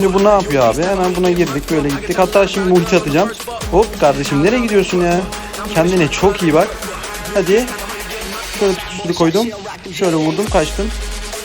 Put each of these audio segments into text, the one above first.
Şimdi bu ne yapıyor abi? Hemen buna girdik böyle gittik. Hatta şimdi ulti atacağım. Hop kardeşim nereye gidiyorsun ya? Kendine çok iyi bak. Hadi. Şöyle tutuşturu koydum. Şöyle vurdum kaçtım.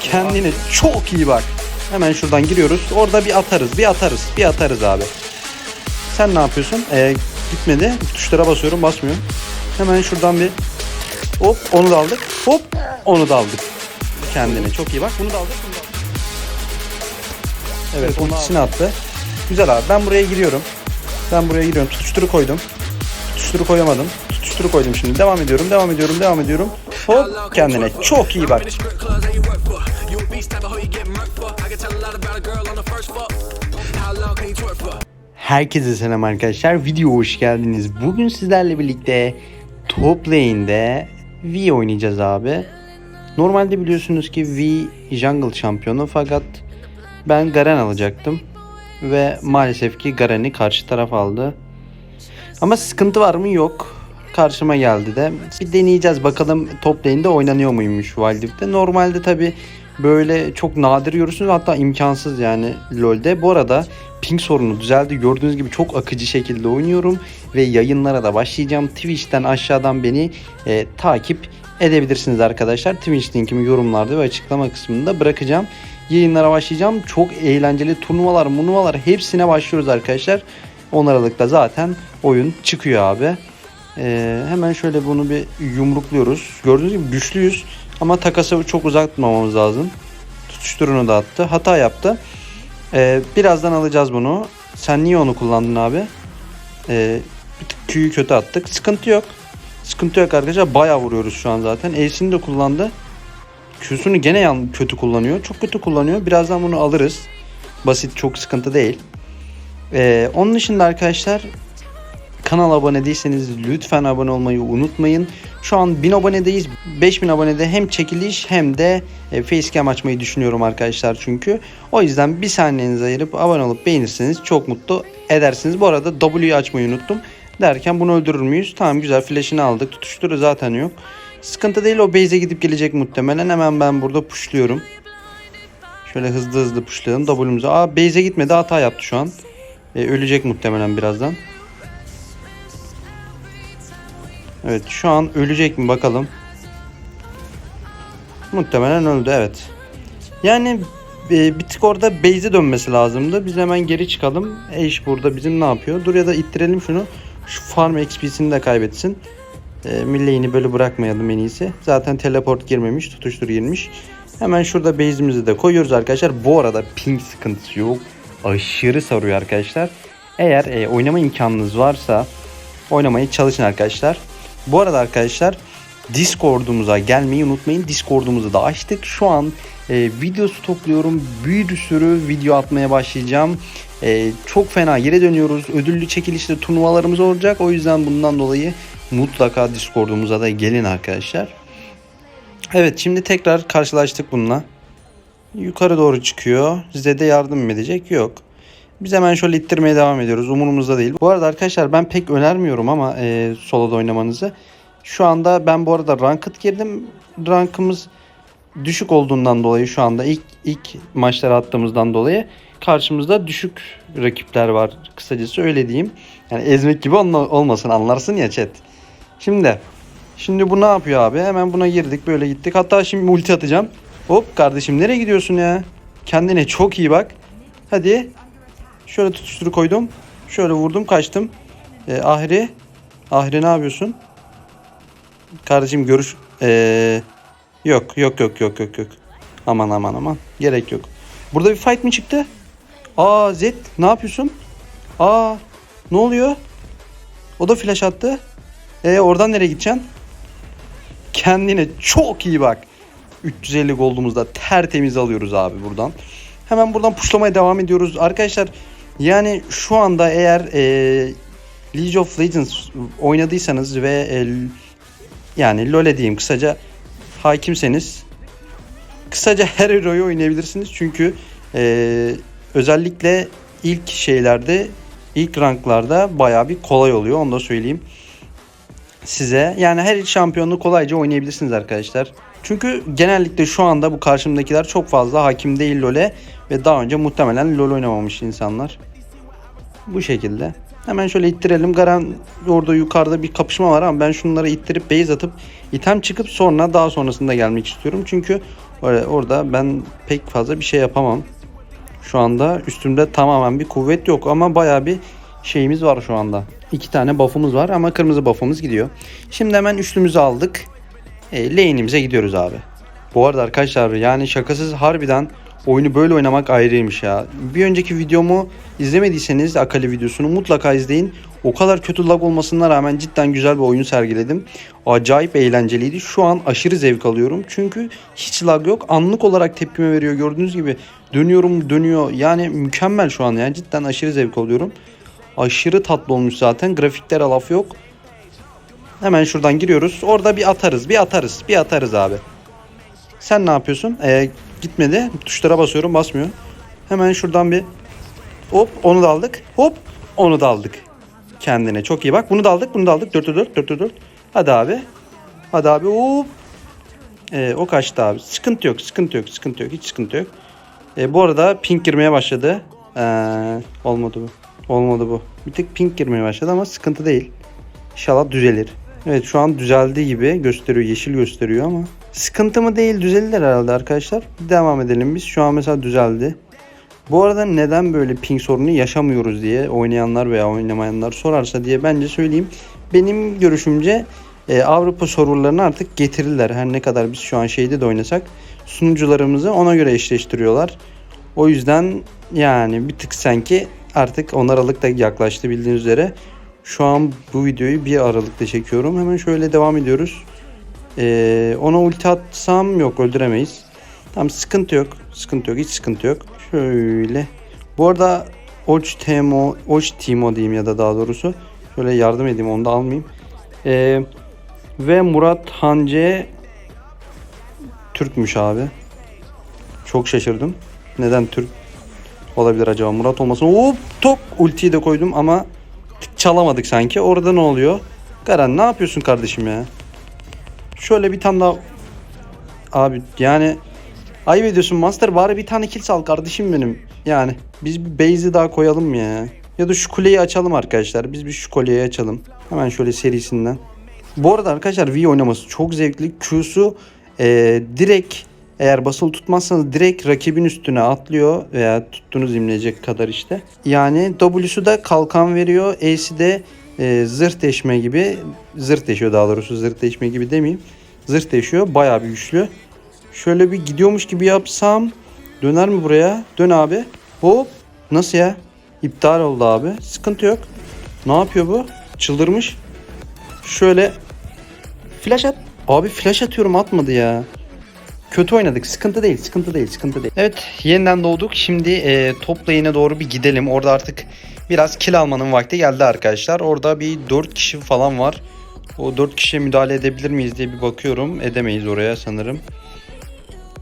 Kendine çok iyi bak. Hemen şuradan giriyoruz. Orada bir atarız. Bir atarız. Bir atarız abi. Sen ne yapıyorsun? Ee, gitmedi. Tuşlara basıyorum basmıyor. Hemen şuradan bir hop onu da aldık. Hop onu da aldık. Kendine çok iyi bak. Bunu da aldık. Bunu da aldık. Evet ultisini attı. Güzel abi ben buraya giriyorum. Ben buraya giriyorum. Tutuşturu koydum. Tutuşturu koyamadım. Tutuşturu koydum şimdi. Devam ediyorum. Devam ediyorum. Devam ediyorum. Hop kendine çok iyi bak. Herkese selam arkadaşlar. Video hoş geldiniz. Bugün sizlerle birlikte top lane'de V oynayacağız abi. Normalde biliyorsunuz ki V jungle şampiyonu fakat ben Garen alacaktım. Ve maalesef ki Garen'i karşı taraf aldı. Ama sıkıntı var mı? Yok. Karşıma geldi de. Bir deneyeceğiz bakalım top lane'de oynanıyor muymuş Wildrift'te. Normalde tabi böyle çok nadir görürsünüz hatta imkansız yani LoL'de. Bu arada ping sorunu düzeldi. Gördüğünüz gibi çok akıcı şekilde oynuyorum ve yayınlara da başlayacağım. Twitch'ten aşağıdan beni e, takip edebilirsiniz arkadaşlar. Twitch linkimi yorumlarda ve açıklama kısmında bırakacağım. Yayınlara başlayacağım. Çok eğlenceli turnuvalar, munuvalar hepsine başlıyoruz arkadaşlar. 10 Aralık'ta zaten oyun çıkıyor abi. Ee, hemen şöyle bunu bir yumrukluyoruz. Gördüğünüz gibi güçlüyüz ama takası çok uzatmamamız lazım. Tutuşturunu da attı. Hata yaptı. Ee, birazdan alacağız bunu. Sen niye onu kullandın abi? Ee, Q'yu kötü attık. Sıkıntı yok. Sıkıntı yok arkadaşlar. Bayağı vuruyoruz şu an zaten. E'sini de kullandı. Q'sunu gene yan kötü kullanıyor. Çok kötü kullanıyor. Birazdan bunu alırız. Basit çok sıkıntı değil. Ee, onun dışında arkadaşlar kanala abone değilseniz lütfen abone olmayı unutmayın. Şu an 1000 abonedeyiz. 5000 abonede hem çekiliş hem de e, facecam açmayı düşünüyorum arkadaşlar çünkü. O yüzden bir saniyenizi ayırıp abone olup beğenirseniz çok mutlu edersiniz. Bu arada W'yu açmayı unuttum. Derken bunu öldürür müyüz? Tamam güzel flash'ını aldık. Tutuşturu zaten yok. Sıkıntı değil o base'e gidip gelecek muhtemelen. Hemen ben burada pushluyorum. Şöyle hızlı hızlı pushlayalım W'muzu. Aa base'e gitmedi hata yaptı şu an. E, ölecek muhtemelen birazdan. Evet şu an ölecek mi bakalım. Muhtemelen öldü evet. Yani e, bir tık orada base'e dönmesi lazımdı. Biz hemen geri çıkalım. Eş burada bizim ne yapıyor? Dur ya da ittirelim şunu. Şu farm XP'sini de kaybetsin. E, Milley'ini böyle bırakmayalım en iyisi. Zaten teleport girmemiş. Tutuştur girmiş. Hemen şurada base'imizi de koyuyoruz arkadaşlar. Bu arada ping sıkıntısı yok. Aşırı sarıyor arkadaşlar. Eğer e, oynama imkanınız varsa oynamaya çalışın arkadaşlar. Bu arada arkadaşlar Discord'umuza gelmeyi unutmayın. Discord'umuzu da açtık. Şu an e, videosu topluyorum. Bir sürü video atmaya başlayacağım. E, çok fena yere dönüyoruz. Ödüllü çekilişte turnuvalarımız olacak. O yüzden bundan dolayı mutlaka Discord'umuza da gelin arkadaşlar. Evet şimdi tekrar karşılaştık bununla. Yukarı doğru çıkıyor. Size de yardım mı edecek? Yok. Biz hemen şöyle ittirmeye devam ediyoruz. Umurumuzda değil. Bu arada arkadaşlar ben pek önermiyorum ama e, soloda oynamanızı. Şu anda ben bu arada ranked girdim. Rankımız düşük olduğundan dolayı şu anda ilk ilk maçları attığımızdan dolayı karşımızda düşük rakipler var. Kısacası öyle diyeyim. Yani ezmek gibi olma- olmasın anlarsın ya chat. Şimdi şimdi bu ne yapıyor abi? Hemen buna girdik böyle gittik. Hatta şimdi multi atacağım. Hop kardeşim nereye gidiyorsun ya? Kendine çok iyi bak. Hadi. Şöyle tutuşturu koydum. Şöyle vurdum kaçtım. Ee, Ahri. Ahri ne yapıyorsun? Kardeşim görüş... Ee, yok yok yok yok yok yok. Aman aman aman. Gerek yok. Burada bir fight mi çıktı? Aa Zed ne yapıyorsun? Aa ne oluyor? O da flash attı. E oradan nereye gideceksin? Kendine çok iyi bak. 350 gold'umuzda tertemiz alıyoruz abi buradan. Hemen buradan puşlamaya devam ediyoruz. Arkadaşlar yani şu anda eğer e, League of Legends oynadıysanız ve e, yani LoL'e diyeyim kısaca hakimseniz kısaca her hero'yu oynayabilirsiniz. Çünkü e, özellikle ilk şeylerde ilk ranklarda baya bir kolay oluyor onu da söyleyeyim size. Yani her şampiyonluğu kolayca oynayabilirsiniz arkadaşlar. Çünkü genellikle şu anda bu karşımdakiler çok fazla hakim değil LoL'e ve daha önce muhtemelen LoL oynamamış insanlar. Bu şekilde. Hemen şöyle ittirelim. Garan orada yukarıda bir kapışma var ama ben şunları ittirip base atıp item çıkıp sonra daha sonrasında gelmek istiyorum. Çünkü or- orada ben pek fazla bir şey yapamam. Şu anda üstümde tamamen bir kuvvet yok ama baya bir şeyimiz var şu anda. İki tane buff'umuz var ama kırmızı buff'umuz gidiyor. Şimdi hemen üçlümüzü aldık. E, lane'imize gidiyoruz abi. Bu arada arkadaşlar yani şakasız harbiden oyunu böyle oynamak ayrıymış ya. Bir önceki videomu izlemediyseniz Akali videosunu mutlaka izleyin. O kadar kötü lag olmasına rağmen cidden güzel bir oyun sergiledim. Acayip eğlenceliydi. Şu an aşırı zevk alıyorum. Çünkü hiç lag yok. Anlık olarak tepkime veriyor. Gördüğünüz gibi dönüyorum dönüyor. Yani mükemmel şu an yani. Cidden aşırı zevk alıyorum. Aşırı tatlı olmuş zaten. Grafiklere laf yok. Hemen şuradan giriyoruz. Orada bir atarız. Bir atarız. Bir atarız abi. Sen ne yapıyorsun? Ee, gitmedi. Tuşlara basıyorum. Basmıyor. Hemen şuradan bir hop onu da aldık. Hop onu da aldık. Kendine çok iyi bak. Bunu da aldık. Bunu da aldık. 4'e 4. 4'e 4. Hadi abi. Hadi abi. Hop. Ee, o kaçtı abi. Sıkıntı yok. Sıkıntı yok. Sıkıntı yok. Hiç sıkıntı yok. Ee, bu arada pink girmeye başladı. Ee, olmadı bu. Olmadı bu. Bir tık pink girmeye başladı ama sıkıntı değil. İnşallah düzelir. Evet şu an düzeldiği gibi gösteriyor. Yeşil gösteriyor ama. Sıkıntı mı değil düzelir herhalde arkadaşlar. Devam edelim biz. Şu an mesela düzeldi. Bu arada neden böyle ping sorunu yaşamıyoruz diye oynayanlar veya oynamayanlar sorarsa diye bence söyleyeyim. Benim görüşümce e, Avrupa serverlarını artık getirirler. Her ne kadar biz şu an şeyde de oynasak sunucularımızı ona göre eşleştiriyorlar. O yüzden yani bir tık sanki artık 10 Aralık da yaklaştı bildiğiniz üzere. Şu an bu videoyu 1 Aralık'ta çekiyorum. Hemen şöyle devam ediyoruz. Ee, ona ulti atsam yok öldüremeyiz. Tamam sıkıntı yok. Sıkıntı yok. Hiç sıkıntı yok. Şöyle. Bu arada Oç Temo, Oç Timo diyeyim ya da daha doğrusu. Şöyle yardım edeyim onu da almayayım. Ee, ve Murat Hance Türkmüş abi. Çok şaşırdım. Neden Türk olabilir acaba? Murat olmasın. Hop tok ultiyi de koydum ama çalamadık sanki. Orada ne oluyor? Garan ne yapıyorsun kardeşim ya? Şöyle bir tane daha Abi yani ayıp ediyorsun Master bari bir tane kill sal kardeşim benim. Yani biz bir base'i daha koyalım ya? Ya da şu kuleyi açalım arkadaşlar. Biz bir şu kuleyi açalım. Hemen şöyle serisinden. Bu arada arkadaşlar V oynaması çok zevkli. Q'su e, direkt eğer basılı tutmazsanız direkt rakibin üstüne atlıyor veya tuttuğunuz imleyecek kadar işte. Yani W'su da kalkan veriyor. E'si de e, zırh deşme gibi. Zırh deşiyor daha doğrusu zırh deşme gibi demeyeyim. Zırh deşiyor. Bayağı bir güçlü. Şöyle bir gidiyormuş gibi yapsam döner mi buraya? Dön abi. Hop. Nasıl ya? İptal oldu abi. Sıkıntı yok. Ne yapıyor bu? Çıldırmış. Şöyle flash at. Abi flash atıyorum atmadı ya. Kötü oynadık. Sıkıntı değil. Sıkıntı değil. Sıkıntı değil. Evet. Yeniden doğduk. Şimdi e, top lane'e doğru bir gidelim. Orada artık biraz kill almanın vakti geldi arkadaşlar. Orada bir 4 kişi falan var. O 4 kişiye müdahale edebilir miyiz diye bir bakıyorum. Edemeyiz oraya sanırım.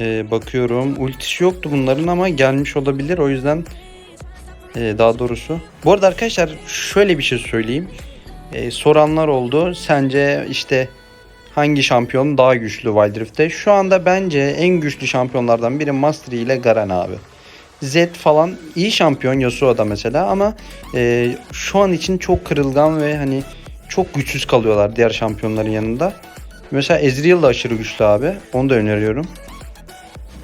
E, bakıyorum. Ultisi yoktu bunların ama gelmiş olabilir. O yüzden e, daha doğrusu. Bu arada arkadaşlar şöyle bir şey söyleyeyim. E, soranlar oldu. Sence işte hangi şampiyon daha güçlü Wild Rift'te? Şu anda bence en güçlü şampiyonlardan biri Mastery ile Garen abi. Zed falan iyi şampiyon Yasuo'da mesela ama e, şu an için çok kırılgan ve hani çok güçsüz kalıyorlar diğer şampiyonların yanında. Mesela Ezreal da aşırı güçlü abi. Onu da öneriyorum.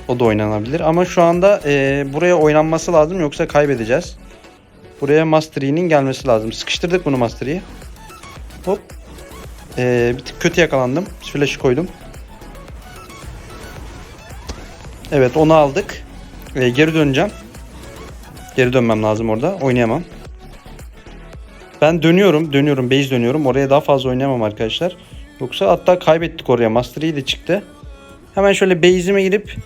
O da oynanabilir ama şu anda e, buraya oynanması lazım yoksa kaybedeceğiz. Buraya Mastery'nin gelmesi lazım. Sıkıştırdık bunu Mastery'i. Hop. Ee, bir tık kötü yakalandım. Flash'ı koydum. Evet onu aldık. Ee, geri döneceğim. Geri dönmem lazım orada. Oynayamam. Ben dönüyorum. Dönüyorum. Base dönüyorum. Oraya daha fazla oynayamam arkadaşlar. Yoksa hatta kaybettik oraya. Mastery de çıktı. Hemen şöyle base'ime gidip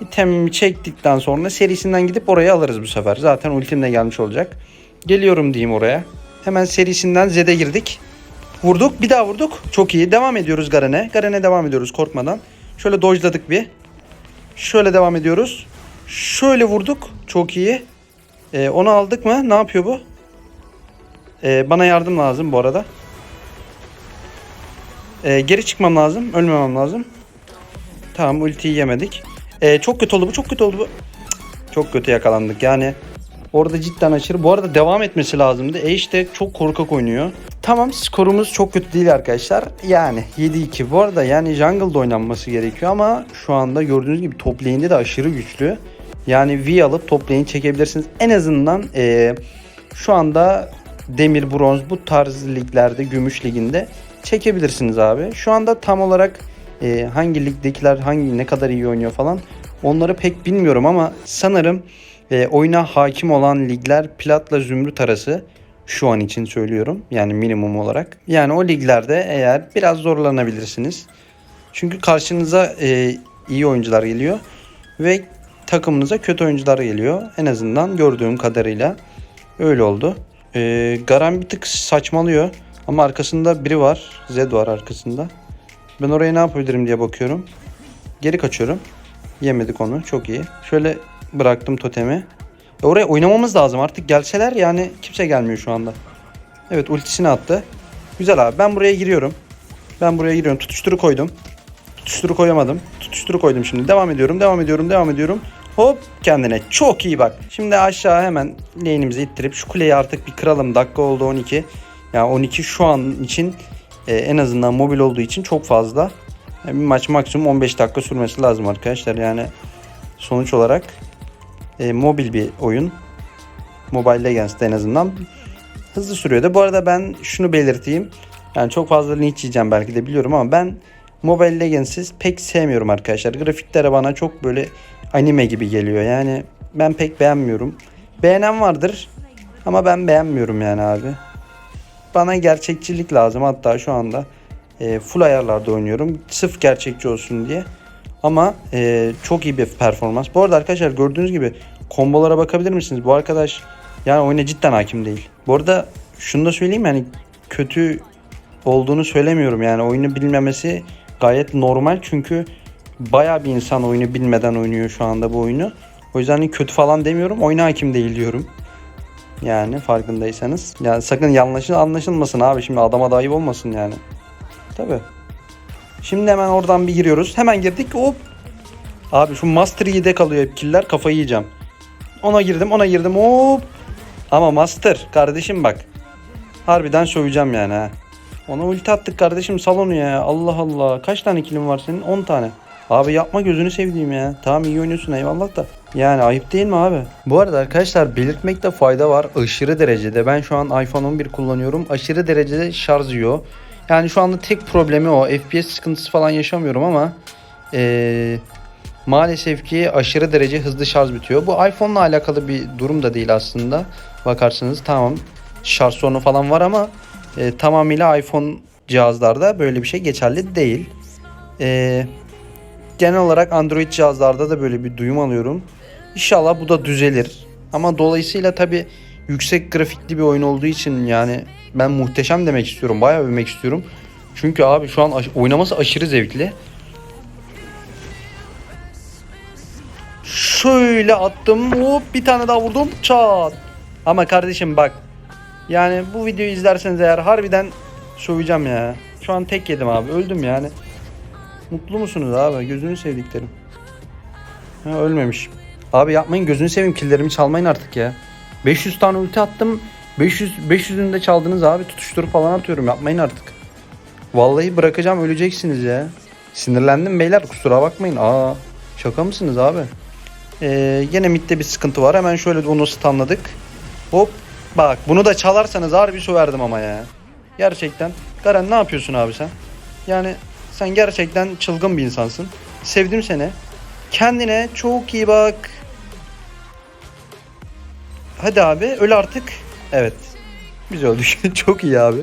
itemimi çektikten sonra serisinden gidip oraya alırız bu sefer. Zaten ultim de gelmiş olacak. Geliyorum diyeyim oraya. Hemen serisinden Z'de girdik. Vurduk. Bir daha vurduk. Çok iyi. Devam ediyoruz Garen'e. Garen'e devam ediyoruz korkmadan. Şöyle dojladık bir. Şöyle devam ediyoruz. Şöyle vurduk. Çok iyi. Ee, onu aldık mı? Ne yapıyor bu? Ee, bana yardım lazım bu arada. Ee, geri çıkmam lazım. Ölmemem lazım. Tamam ultiyi yemedik. Ee, çok kötü oldu bu çok kötü oldu bu. Çok kötü yakalandık yani. Orada cidden aşırı. Bu arada devam etmesi lazımdı. Ashe de çok korkak oynuyor. Tamam skorumuz çok kötü değil arkadaşlar. Yani 7-2. Bu arada yani jungle'da oynanması gerekiyor ama şu anda gördüğünüz gibi top lane'de de aşırı güçlü. Yani V alıp top lane çekebilirsiniz. En azından eee, şu anda demir, bronz bu tarz liglerde, gümüş liginde çekebilirsiniz abi. Şu anda tam olarak eee, hangi ligdekiler hangi ne kadar iyi oynuyor falan onları pek bilmiyorum ama sanırım e, oyuna hakim olan ligler platla zümrüt arası şu an için söylüyorum. Yani minimum olarak. Yani o liglerde eğer biraz zorlanabilirsiniz. Çünkü karşınıza e, iyi oyuncular geliyor ve takımınıza kötü oyuncular geliyor. En azından gördüğüm kadarıyla öyle oldu. E, Garan bir tık saçmalıyor ama arkasında biri var. Zed var arkasında. Ben oraya ne yapabilirim diye bakıyorum. Geri kaçıyorum. Yemedik onu. Çok iyi. Şöyle bıraktım totemi. E oraya oynamamız lazım artık. Gelseler yani kimse gelmiyor şu anda. Evet ultisini attı. Güzel abi. Ben buraya giriyorum. Ben buraya giriyorum. Tutuşturu koydum. Tutuşturu koyamadım. Tutuşturu koydum şimdi. Devam ediyorum. Devam ediyorum. Devam ediyorum. Hop kendine. Çok iyi bak. Şimdi aşağı hemen lane'imizi ittirip şu kuleyi artık bir kıralım. Dakika oldu 12. Yani 12 şu an için e, en azından mobil olduğu için çok fazla. Yani bir maç maksimum 15 dakika sürmesi lazım arkadaşlar. Yani sonuç olarak e, mobil bir oyun. Mobile Legends'te en azından hızlı sürüyor da. Bu arada ben şunu belirteyim. Yani çok fazla linç yiyeceğim belki de biliyorum ama ben Mobile Legends'i pek sevmiyorum arkadaşlar. Grafikleri bana çok böyle anime gibi geliyor. Yani ben pek beğenmiyorum. Beğenen vardır ama ben beğenmiyorum yani abi. Bana gerçekçilik lazım hatta şu anda e, full ayarlarda oynuyorum. Sırf gerçekçi olsun diye. Ama e, çok iyi bir performans. Bu arada arkadaşlar gördüğünüz gibi kombolara bakabilir misiniz? Bu arkadaş yani oyuna cidden hakim değil. Bu arada şunu da söyleyeyim yani kötü olduğunu söylemiyorum. Yani oyunu bilmemesi gayet normal çünkü baya bir insan oyunu bilmeden oynuyor şu anda bu oyunu. O yüzden kötü falan demiyorum. Oyuna hakim değil diyorum. Yani farkındaysanız. Yani sakın yanlış anlaşılmasın abi. Şimdi adama da ayıp olmasın yani. Tabi. Şimdi hemen oradan bir giriyoruz. Hemen girdik. Hop. Abi şu Master Yi'de kalıyor hep killer. Kafayı yiyeceğim. Ona girdim ona girdim. Hop. Ama Master kardeşim bak. Harbiden söveceğim yani ha. Ona ulti attık kardeşim salonu ya. Allah Allah. Kaç tane kilim var senin? 10 tane. Abi yapma gözünü sevdiğim ya. Tamam iyi oynuyorsun eyvallah da. Yani ayıp değil mi abi? Bu arada arkadaşlar belirtmekte fayda var. Aşırı derecede. Ben şu an iPhone 11 kullanıyorum. Aşırı derecede şarj yiyor. Yani şu anda tek problemi o. FPS sıkıntısı falan yaşamıyorum ama ee, maalesef ki aşırı derece hızlı şarj bitiyor. Bu iPhone'la alakalı bir durum da değil aslında. Bakarsanız tamam şarj sorunu falan var ama e, tamamıyla iPhone cihazlarda böyle bir şey geçerli değil. E, genel olarak Android cihazlarda da böyle bir duyum alıyorum. İnşallah bu da düzelir. Ama dolayısıyla tabi yüksek grafikli bir oyun olduğu için yani ben muhteşem demek istiyorum. Bayağı övmek istiyorum. Çünkü abi şu an aş- oynaması aşırı zevkli. Şöyle attım. Hop bir tane daha vurdum. Çat. Ama kardeşim bak. Yani bu videoyu izlerseniz eğer harbiden söveceğim ya. Şu an tek yedim abi. Öldüm yani. Mutlu musunuz abi? Gözünü sevdiklerim. Ha ölmemiş. Abi yapmayın gözünü seveyim killerimi çalmayın artık ya. 500 tane ulti attım. 500 500'ünü de çaldınız abi. Tutuşturup falan atıyorum. Yapmayın artık. Vallahi bırakacağım öleceksiniz ya. Sinirlendim beyler kusura bakmayın. Aa şaka mısınız abi? Ee, yine midde bir sıkıntı var. Hemen şöyle onu stunladık. Hop bak bunu da çalarsanız harbi söverdim ama ya. Gerçekten. Garen ne yapıyorsun abi sen? Yani sen gerçekten çılgın bir insansın. Sevdim seni. Kendine çok iyi bak. Hadi abi öl artık. Evet. Biz öldük. çok iyi abi.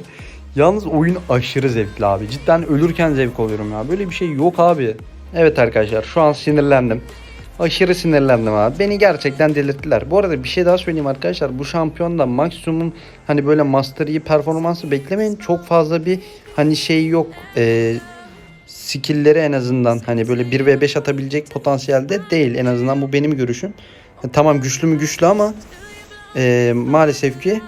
Yalnız oyun aşırı zevkli abi. Cidden ölürken zevk alıyorum ya. Böyle bir şey yok abi. Evet arkadaşlar şu an sinirlendim. Aşırı sinirlendim abi. Beni gerçekten delirttiler. Bu arada bir şey daha söyleyeyim arkadaşlar. Bu şampiyonda maksimum hani böyle Master Yi performansı beklemeyin. Çok fazla bir hani şey yok. Ee, skill'leri en azından hani böyle 1v5 atabilecek potansiyelde değil. En azından bu benim görüşüm. E, tamam güçlü mü güçlü ama e, maalesef ki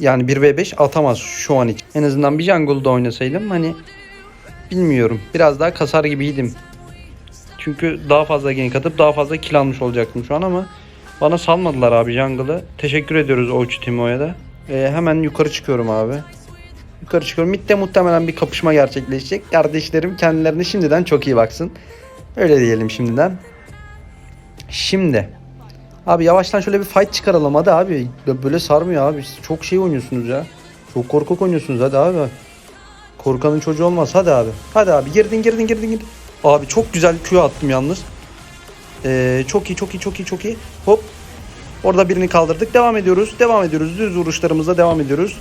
yani 1v5 atamaz şu an için. En azından bir jungle'da oynasaydım hani bilmiyorum. Biraz daha kasar gibiydim. Çünkü daha fazla gank atıp daha fazla kill almış olacaktım şu an ama bana salmadılar abi jungle'ı. Teşekkür ediyoruz Oçu Timo'ya da. Ee, hemen yukarı çıkıyorum abi. Yukarı çıkıyorum. Mid'de muhtemelen bir kapışma gerçekleşecek. Kardeşlerim kendilerine şimdiden çok iyi baksın. Öyle diyelim şimdiden. Şimdi. Abi yavaştan şöyle bir fight çıkaralım hadi abi. Böyle sarmıyor abi. Siz çok şey oynuyorsunuz ya. Çok korkak oynuyorsunuz hadi abi. Korkanın çocuğu olmaz hadi abi. Hadi abi girdin girdin girdin girdin. Abi çok güzel Q attım yalnız. Ee, çok iyi çok iyi çok iyi çok iyi. Hop. Orada birini kaldırdık. Devam ediyoruz. Devam ediyoruz. Düz vuruşlarımızla devam ediyoruz.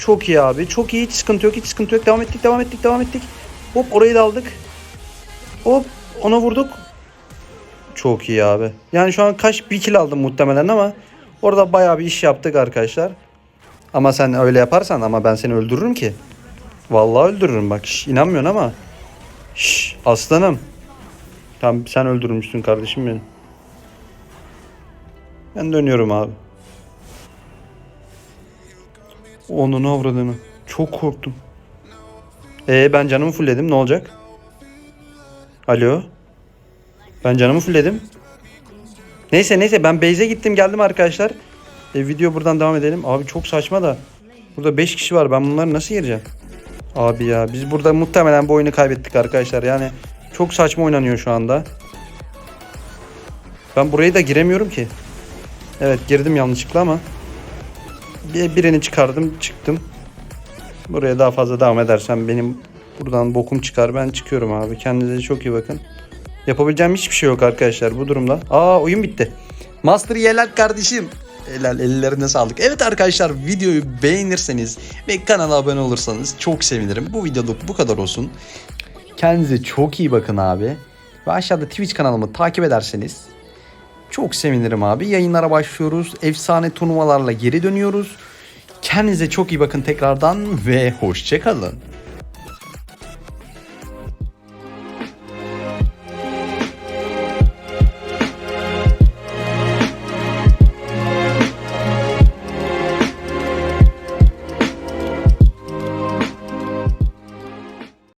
Çok iyi abi. Çok iyi. Hiç sıkıntı yok. Hiç sıkıntı yok. Devam ettik. Devam ettik. Devam ettik. Hop orayı da aldık. Hop ona vurduk. Çok iyi abi. Yani şu an kaç bir kill aldım muhtemelen ama orada bayağı bir iş yaptık arkadaşlar. Ama sen öyle yaparsan ama ben seni öldürürüm ki. Vallahi öldürürüm bak. Şş, inanmıyorsun ama. Şş, aslanım. Tamam sen öldürmüşsün kardeşim benim. Ben dönüyorum abi. Onun avradını. Çok korktum. Ee ben canımı fullledim. Ne olacak? Alo. Ben canımı fullledim. Neyse neyse ben base'e gittim geldim arkadaşlar. E, video buradan devam edelim. Abi çok saçma da. Burada 5 kişi var. Ben bunları nasıl yereceğim? Abi ya biz burada muhtemelen bu oyunu kaybettik arkadaşlar. Yani çok saçma oynanıyor şu anda. Ben burayı da giremiyorum ki. Evet girdim yanlışlıkla ama. Bir- Birini çıkardım çıktım. Buraya daha fazla devam edersem benim buradan bokum çıkar. Ben çıkıyorum abi. Kendinize çok iyi bakın. Yapabileceğim hiçbir şey yok arkadaşlar bu durumda. Aa oyun bitti. Master Yelal kardeşim. Helal ellerine sağlık. Evet arkadaşlar videoyu beğenirseniz ve kanala abone olursanız çok sevinirim. Bu videoluk bu kadar olsun. Kendinize çok iyi bakın abi. Ve aşağıda Twitch kanalımı takip ederseniz çok sevinirim abi. Yayınlara başlıyoruz. Efsane turnuvalarla geri dönüyoruz. Kendinize çok iyi bakın tekrardan ve hoşçakalın.